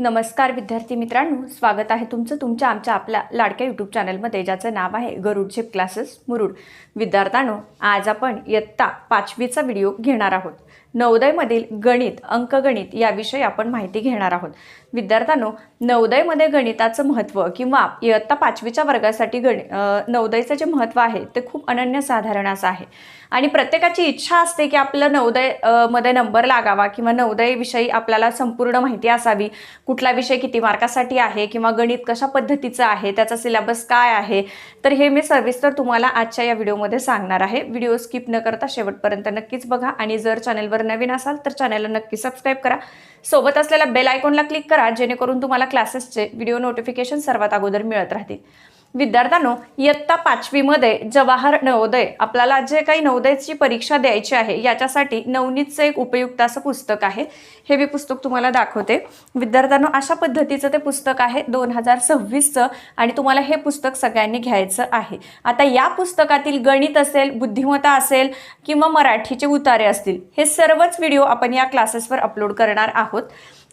नमस्कार विद्यार्थी मित्रांनो स्वागत आहे तुमचं तुमच्या आमच्या आपल्या लाडक्या यूट्यूब चॅनलमध्ये ज्याचं नाव आहे गरुड झेप क्लासेस मुरुड. विद्यार्थ्यांनो आज आपण इयत्ता पाचवीचा व्हिडिओ घेणार आहोत. नवोदयमधील गणित अंकगणित याविषयी आपण माहिती घेणार आहोत. विद्यार्थ्यांनो नवोदयमध्ये गणिताचं महत्त्व किंवा इयत्ता पाचवीच्या वर्गासाठी गणि अं, नवोदयचं जे महत्त्व आहे ते खूप अनन्यसाधारण असं आहे. आणि प्रत्येकाची इच्छा असते की आपलं नवोदयमध्ये नंबर लागावा किंवा नवोदयविषयी आपल्याला संपूर्ण माहिती असावी. कुठला विषय किती मार्कासाठी आहे किंवा गणित कशा पद्धतीचं आहे त्याचा सिलेबस काय आहे तर हे मी सविस्तर तुम्हाला आजच्या या व्हिडिओमध्ये सांगणार आहे. व्हिडिओ स्किप न करता शेवटपर्यंत नक्कीच बघा आणि जर चॅनलवर नवीन असाल तर चॅनलला नक्की सबस्क्राईब करा. सोबत असलेल्या बेल आयकॉनला क्लिक करा. जेणेकरून तुम्हाला क्लासेसचे व्हिडिओ नोटिफिकेशन सर्वात अगोदर मिळत राहतील. विद्यार्थ्यांनो इयत्ता पाचवीमध्ये जवाहर नवोदय. आपल्याला जे काही नवोदयची परीक्षा द्यायची आहे याच्यासाठी नवनीतचं एक उपयुक्त असं पुस्तक आहे. हे मी पुस्तक तुम्हाला दाखवते. विद्यार्थ्यांनो अशा पद्धतीचं ते पुस्तक आहे दोन हजार सव्वीसचं आणि तुम्हाला हे पुस्तक सगळ्यांनी घ्यायचं आहे. आता या पुस्तकातील गणित असेल बुद्धिमत्ता असेल किंवा मराठीचे उतारे असतील हे सर्वच व्हिडिओ आपण या क्लासेसवर अपलोड करणार आहोत.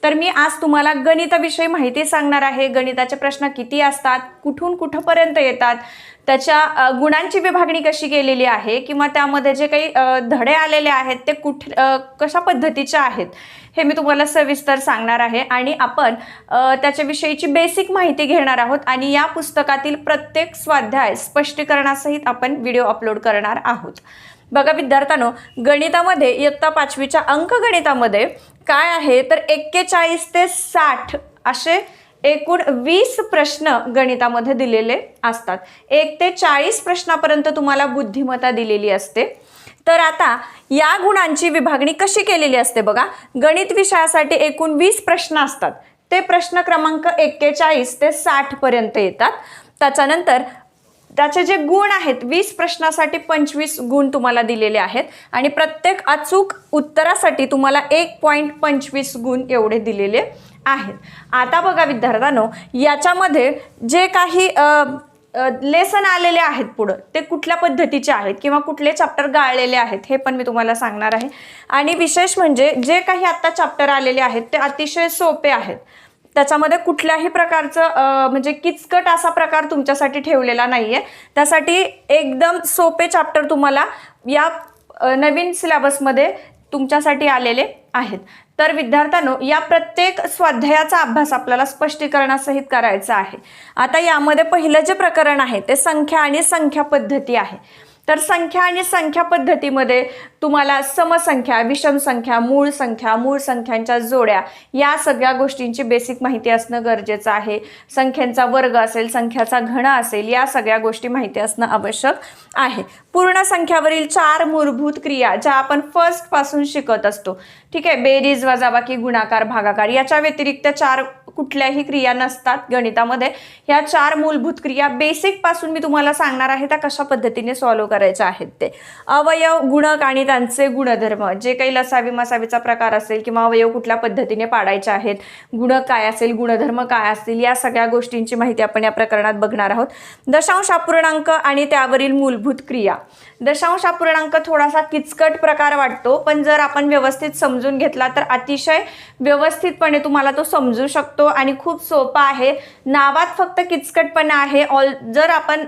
तर मी आज तुम्हाला गणिताविषयी माहिती सांगणार आहे. गणिताचे प्रश्न किती असतात? कुठून कुठंपर्यंत येतात? त्याच्या गुणांची विभागणी कशी केलेली आहे? किंवा त्यामध्ये जे काही धडे आलेले आहेत ते कुठ कशा पद्धतीचे आहेत? हे मी तुम्हाला सविस्तर सांगणार आहे. आणि आपण त्याच्याविषयीची बेसिक माहिती घेणार आहोत. आणि या पुस्तकातील प्रत्येक स्वाध्याय स्पष्टीकरणासहित आपण व्हिडिओ अपलोड करणार आहोत. बघा विद्यार्थ्यांनो गणितामध्ये इयत्ता पाचवीच्या अंकगणितामध्ये काय आहे? तर एक्केचाळीस ते साठ असे एकूण वीस प्रश्न गणितामध्ये दिलेले असतात. एक ते चाळीस प्रश्नापर्यंत तुम्हाला बुद्धिमत्ता दिलेली असते. तर आता या गुणांची विभागणी कशी केलेली असते बघा. गणित विषयासाठी एकूण वीस प्रश्न असतात. ते प्रश्न क्रमांक एक्केचाळीस ते साठ पर्यंत येतात. त्याच्यानंतर त्याचे जे गुण आहेत वीस प्रश्नासाठी पंचवीस गुण तुम्हाला दिलेले आहेत आणि प्रत्येक अचूक उत्तरासाठी तुम्हाला एक पॉईंट पंचवीस गुण एवढे दिलेले आहेत. आता बघा विद्यार्थ्यांनो याच्यामध्ये जे काही लेसन आलेले आहेत पुढं ते कुठल्या पद्धतीचे आहेत किंवा कुठले चॅप्टर गाळलेले आहेत हे पण मी तुम्हाला सांगणार आहे. आणि विशेष म्हणजे जे काही आत्ता चॅप्टर आलेले आहेत ते अतिशय सोपे आहेत. त्याच्यामध्ये कुठल्याही प्रकारचं म्हणजे किचकट असा प्रकार तुमच्यासाठी ठेवलेला नाही आहे त्यासाठी एकदम सोपे चॅप्टर तुम्हाला या नवीन सिलेबसमध्ये तुमच्यासाठी आलेले आहेत. तर विद्यार्थ्यांनो या प्रत्येक स्वाध्यायाचा अभ्यास आपल्याला स्पष्टीकरणासहित करायचा आहे. आता यामध्ये पहिलं जे प्रकरण आहे ते संख्या आणि संख्या पद्धती आहे. तर संख्या आणि संख्या पद्धतीमध्ये तुम्हाला समसंख्या विषम संख्या मूळ संख्या मूळ संख्यांच्या जोड्या या सगळ्या गोष्टींची बेसिक माहिती असणं गरजेचं आहे. संख्यांचा वर्ग असेल संख्याचा घण असेल या सगळ्या गोष्टी माहिती असणं आवश्यक आहे. पूर्ण संख्यावरील चार मूलभूत क्रिया ज्या आपण फर्स्टपासून शिकत असतो. ठीक आहे? बेरीज वजाबाकी गुणाकार भागाकार याच्या व्यतिरिक्त चार कुठल्याही क्रिया नसतात गणितामध्ये. ह्या चार मूलभूत क्रिया बेसिकपासून मी तुम्हाला सांगणार आहे त्या कशा पद्धतीने सॉल्व करायच्या आहेत ते. अवयव गुणक आणि त्यांचे गुणधर्म जे काही लसावी मसावीचा प्रकार असेल किंवा अवयव कुठल्या पद्धतीने पाडायचे आहेत गुणक काय असेल गुणधर्म काय असतील या सगळ्या गोष्टींची माहिती आपण या प्रकरणात बघणार आहोत. दशांश अपूर्णांक आणि त्यावरील मूलभूत क्रिया. दशांश अपूर्णांक थोडासा किचकट प्रकार वाटतो पण जर आपण व्यवस्थित समजून घेतला तर अतिशय व्यवस्थितपणे तुम्हाला तो समजू शकतो. आणि खूप सोपा आहे. नावात फक्त किचकटपणा आहे. ऑल जर आपण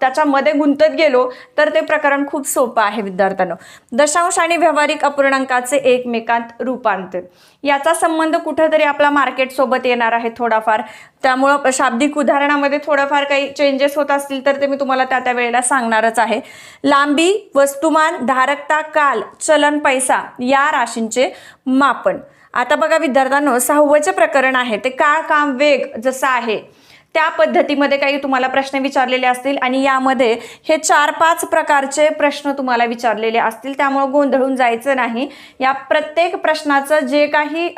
त्याच्यामध्ये गुंतत गेलो तर ते प्रकरण खूप सोपं आहे विद्यार्थ्यांनो. दशांश आणि व्यावहारिक अपूर्णांकाचे एकमेकांत रूपांतर. याचा संबंध कुठंतरी आपला मार्केटसोबत येणार आहे थोडाफार. त्यामुळं शाब्दिक उदाहरणामध्ये थोडंफार काही चेंजेस होत असतील तर ते मी तुम्हाला त्या त्या वेळेला सांगणारच आहे. लांबी वस्तुमान धारकता काल चलन पैसा या राशींचे मापन. आता बघा विद्यार्थ्यांनो सहावं जे प्रकरण आहे ते काळ काम वेग जसं आहे त्या पद्धतीमध्ये काही तुम्हाला प्रश्न विचारलेले असतील आणि यामध्ये हे चार पाच प्रकारचे प्रश्न तुम्हाला विचारलेले असतील त्यामुळं गोंधळून जायचं नाही. या प्रत्येक प्रश्नाचं जे काही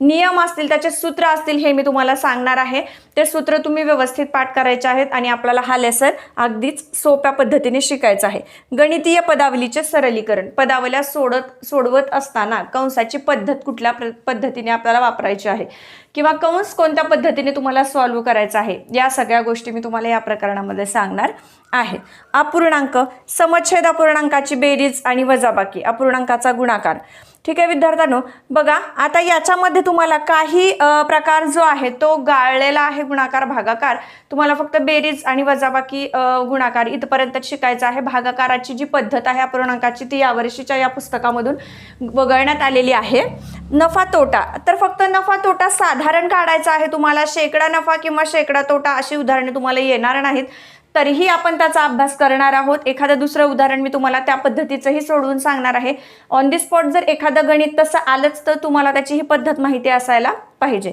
नियम असतील त्याचे सूत्र असतील हे मी तुम्हाला सांगणार आहे. ते सूत्र तुम्ही व्यवस्थित पाठ करायचे आहेत आणि आपल्याला हा लेसन अगदीच सोप्या पद्धतीने शिकायचा आहे. गणितीय पदावलीचे सरलीकरण पदावल्या सोडत सोडवत असताना कंसाची पद्धत कुठल्या पद्धतीने आपल्याला वापरायची आहे? किंवा कंस कोणत्या पद्धतीने तुम्हाला सॉल्व्ह करायचा आहे? या सगळ्या गोष्टी मी तुम्हाला या प्रकरणामध्ये सांगणार आहे. अपूर्णांक समच्छेद अपूर्णांकाची बेरीज आणि वजाबाकी अपूर्णांकाचा गुणाकार. ठीक आहे विद्यार्थ्यांनो. बघा आता याच्यामध्ये तुम्हाला काही प्रकार जो आहे तो गाळलेला आहे गुणाकार भागाकार. तुम्हाला फक्त बेरीज आणि वजाबाकी गुणाकार इथपर्यंत शिकायचं आहे. भागाकाराची जी पद्धत आहे अपूर्णांकाची ती यावर्षीच्या या पुस्तकामधून वगळण्यात आलेली आहे. नफा तोटा. तर फक्त नफा तोटा साधारण काढायचा आहे तुम्हाला. शेकडा नफा किंवा शेकडा तोटा अशी उदाहरणे तुम्हाला येणार नाहीत. तरीही आपण त्याचा अभ्यास करणार आहोत. एखादं दुसरं उदाहरण मी तुम्हाला त्या पद्धतीचंही सोडवून सांगणार आहे. ऑन दी स्पॉट जर एखादं गणित तसं आलंच तर तुम्हाला त्याची ही पद्धत माहिती असायला पाहिजे.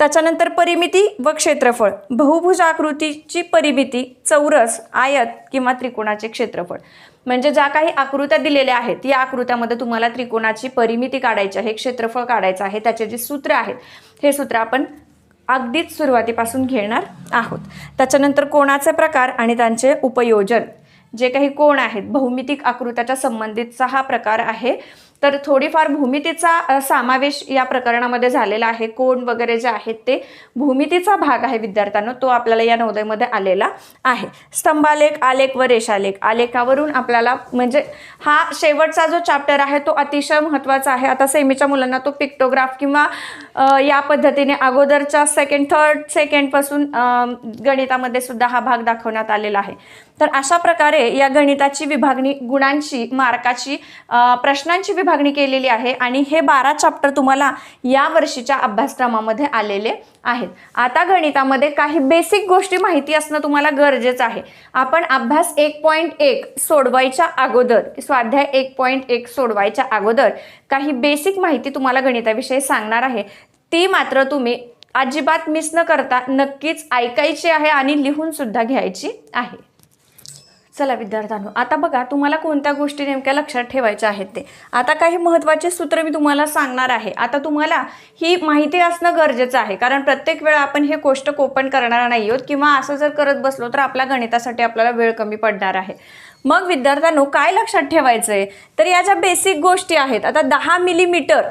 त्याच्यानंतर परिमिती व क्षेत्रफळ. बहुभुज आकृतीची परिमिती चौरस आयत किंवा त्रिकोणाचे क्षेत्रफळ. म्हणजे ज्या काही आकृत्या दिलेल्या आहेत या आकृत्यामध्ये तुम्हाला त्रिकोणाची परिमिती काढायची आहे क्षेत्रफळ काढायचं आहे त्याचे जे सूत्र आहेत हे सूत्र आपण अगदीच सुरुवातीपासून घेणार आहोत. त्याच्यानंतर कोणाचे प्रकार आणि त्यांचे उपयोजन? जे काही कोण आहेत? भौमितिक आकृत्याच्या संबंधितचा हा प्रकार आहे. तर थोडीफार भूमितीचा समावेश या प्रकरणामध्ये झालेला आहे. कोण वगैरे जे आहेत ते भूमितीचा भाग आहे विद्यार्थ्यांना तो आपल्याला या नवोदयमध्ये आलेला आहे. स्तंभालेख आलेख व रेषालेख. आलेखावरून आपल्याला म्हणजे हा शेवटचा जो चॅप्टर आहे तो अतिशय महत्त्वाचा आहे. आता सेमीच्या मुलांना तो पिक्टोग्राफ किंवा या पद्धतीने अगोदरच्या सेकंड थर्ड सेकंडपासून गणितामध्ये सुद्धा हा भाग दाखवण्यात आलेला आहे. तर अशा प्रकारे या गणिताची विभागणी गुणांची मार्काची प्रश्नांची विभाग मागणी केलेली आहे आणि हे बारा चॅप्टर तुम्हाला या वर्षीच्या अभ्यासक्रमामध्ये आलेले आहेत. आता गणितामध्ये काही बेसिक गोष्टी माहिती असणं तुम्हाला गरजेचं आहे. आपण अभ्यास एक पॉईंट एक सोडवायच्या अगोदर स्वाध्याय एक पॉईंट एक सोडवायच्या अगोदर काही बेसिक माहिती तुम्हाला गणिताविषयी सांगणार आहे. ती मात्र तुम्ही अजिबात मिस न करता नक्कीच ऐकायची आहे आणि लिहून सुद्धा घ्यायची आहे. चला विद्यार्थ्यांनो आता बघा तुम्हाला कोणत्या गोष्टी नेमक्या लक्षात ठेवायच्या आहेत ते. आता काही महत्त्वाचे सूत्र मी तुम्हाला सांगणार आहे. आता तुम्हाला ही माहिती असणं गरजेचं आहे कारण प्रत्येक वेळा आपण हे गोष्ट कोपन करणार नाही आहोत किंवा असं जर करत बसलो तर आपल्या गणितासाठी आपल्याला वेळ कमी पडणार आहे. मग विद्यार्थ्यांनो काय लक्षात ठेवायचं आहे तर या ज्या बेसिक गोष्टी आहेत आता दहा मिलीमीटर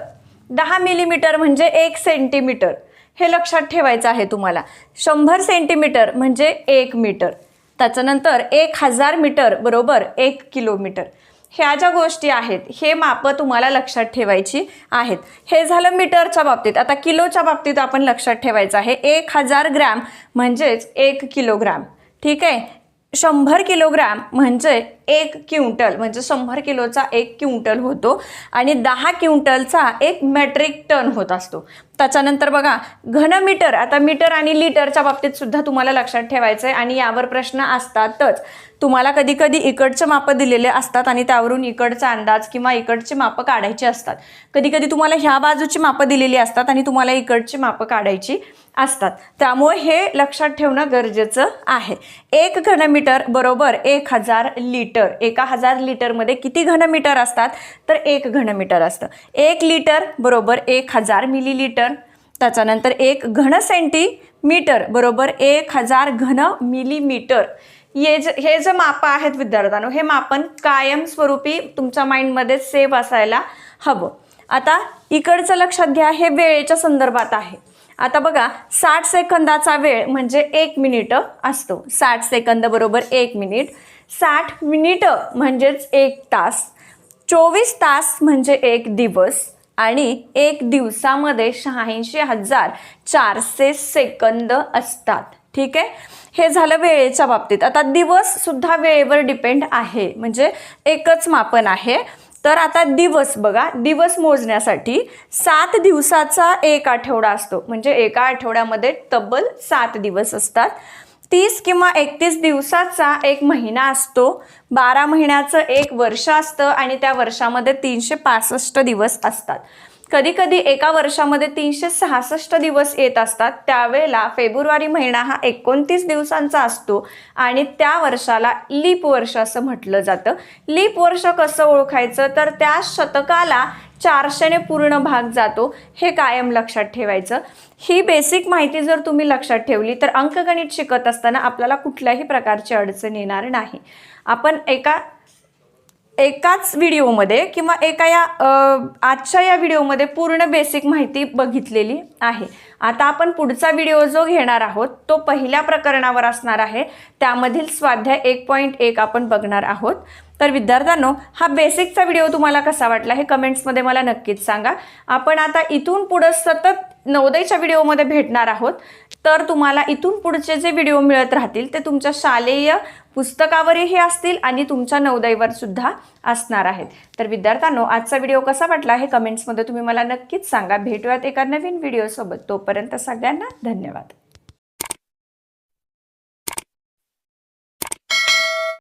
दहा मिलीमीटर म्हणजे एक सेंटीमीटर हे लक्षात ठेवायचं आहे तुम्हाला. शंभर सेंटीमीटर म्हणजे एक मीटर त्याच्यानंतर एक हजार मीटर बरोबर एक किलोमीटर. ह्या ज्या गोष्टी आहेत हे मापं तुम्हाला लक्षात ठेवायची आहेत. हे झालं मीटरच्या बाबतीत. आता किलोच्या बाबतीत आपण लक्षात ठेवायचं आहे. एक हजार ग्रॅम म्हणजेच एक किलोग्राम. ठीक आहे? शंभर किलोग्राम म्हणजे एक क्विंटल म्हणजे शंभर किलोचा एक क्विंटल होतो आणि दहा क्विंटलचा एक मेट्रिक टन होत असतो. त्याच्यानंतर बघा घनमीटर आता मीटर आणि लिटरच्या बाबतीत सुद्धा तुम्हाला लक्षात ठेवायचं आहे आणि यावर प्रश्न असतातच. तुम्हाला कधी कधी इकडचे मापं दिलेले असतात आणि त्यावरून इकडचा अंदाज किंवा इकडची मापं काढायची असतात. कधी कधी तुम्हाला ह्या बाजूची मापं दिलेली असतात आणि तुम्हाला इकडची मापं काढायची असतात. त्यामुळे हे लक्षात ठेवणं गरजेचं आहे. एक घनमीटर बरोबर एक हजार लिटर. एका हजार लिटरमध्ये किती घनमीटर असतात? तर एक घनमीटर असतं. एक लिटर बरोबर एक हजार मिलीलिटर त्याच्यानंतर एक घन सेंटीमीटर बरोबर एक हजार घन मिलीमीटर. ये ज हे जे मापं आहेत विद्यार्थ्यांनो हे मापन कायमस्वरूपी तुमच्या माइंडमध्ये सेव्ह असायला हवं. आता इकडचं लक्षात घ्या हे वेळेच्या संदर्भात आहे. आता बघा साठ सेकंदाचा वेळ म्हणजे एक मिनिट असतो. साठ सेकंद बरोबर एक मिनिट. साठ मिनिटं म्हणजेच एक तास चोवीस तास म्हणजे एक दिवस आणि एक दिवसामध्ये शहाऐंशी हजार चारशे सेकंद असतात. ठीक आहे? हे झालं वेळेच्या बाबतीत. आता दिवस सुद्धा वेळेवर डिपेंड आहे. म्हणजे एकच मापन आहे. तर आता दिवस बघा. दिवस मोजण्यासाठी सात दिवसाचा एक आठवडा असतो. म्हणजे एका आठवड्यामध्ये तब्बल सात दिवस असतात. तीस किंवा एकतीस दिवसाचा एक महिना असतो. बारा महिन्याचं एक वर्ष असतं आणि त्या वर्षामध्ये तीनशे पासष्ट दिवस असतात. कधी कधी एका वर्षामध्ये तीनशे सहासष्ट दिवस येत असतात. त्यावेळेला फेब्रुवारी महिना हा एकोणतीस दिवसांचा असतो आणि त्या वर्षाला लीप वर्ष असं म्हटलं जातं. लीप वर्ष कसं ओळखायचं? तर त्या शतकाला चारशेने पूर्ण भाग जातो हे कायम लक्षात ठेवायचं. ही बेसिक माहिती जर तुम्ही लक्षात ठेवली तर अंकगणित शिकत असताना आपल्याला कुठल्याही प्रकारची अडचण येणार नाही. आपण एका एकाच व्हिडिओमध्ये किंवा एका या आजच्या या व्हिडिओमध्ये पूर्ण बेसिक माहिती बघितलेली आहे. आता आपण पुढचा व्हिडिओ जो घेणार आहोत तो पहिल्या प्रकरणावर असणार आहे. त्यामधील स्वाध्याय एक पॉईंट एक आपण बघणार आहोत. तर विद्यार्थ्यांनो हा बेसिकचा व्हिडिओ तुम्हाला कसा वाटला हे कमेंट्समध्ये मला नक्कीच सांगा. आपण आता इथून पुढं सतत नवोदयच्या व्हिडिओमध्ये भेटणार आहोत. तर तुम्हाला इथून पुढचे जे व्हिडिओ मिळत राहतील ते तुमच्या शालेय पुस्तकावरही असतील आणि तुमच्या नवोदयवर सुद्धा असणार आहेत. तर विद्यार्थ्यांनो आजचा व्हिडिओ कसा वाटला हे कमेंट्समध्ये तुम्ही मला नक्कीच सांगा. भेटूयात एका नवीन व्हिडिओसोबत तोपर्यंत सगळ्यांना धन्यवाद.